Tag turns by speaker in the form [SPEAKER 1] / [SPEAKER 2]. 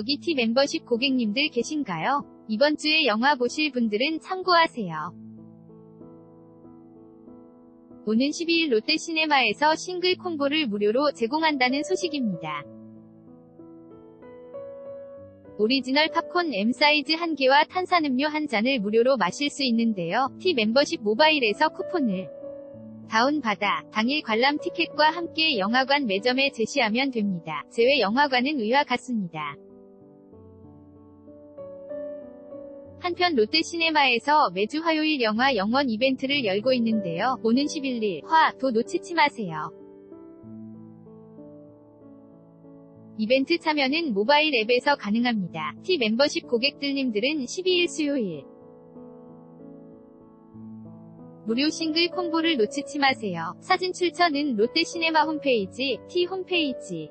[SPEAKER 1] 여기 T 멤버십 고객님들 계신가요? 이번 주에 영화 보실 분들은 참고하세요. 오는 12일 롯데시네마에서 싱글 콤보를 무료로 제공한다는 소식입니다. 오리지널 팝콘 M 사이즈 1개와 탄산음료 1잔을 무료로 마실 수 있는데요. T 멤버십 모바일에서 쿠폰을 다운받아 당일 관람 티켓과 함께 영화관 매점에 제시하면 됩니다. 제외 영화관은 위와 같습니다. 한편 롯데시네마에서 매주 화요일 영화 영원 이벤트를 열고 있는데요. 오는 11일 화, 도 놓치지 마세요. 이벤트 참여는 모바일 앱에서 가능합니다. T 멤버십 고객들님들은 12일 수요일 무료 싱글 콤보를 놓치지 마세요. 사진 출처는 롯데시네마 홈페이지, T 홈페이지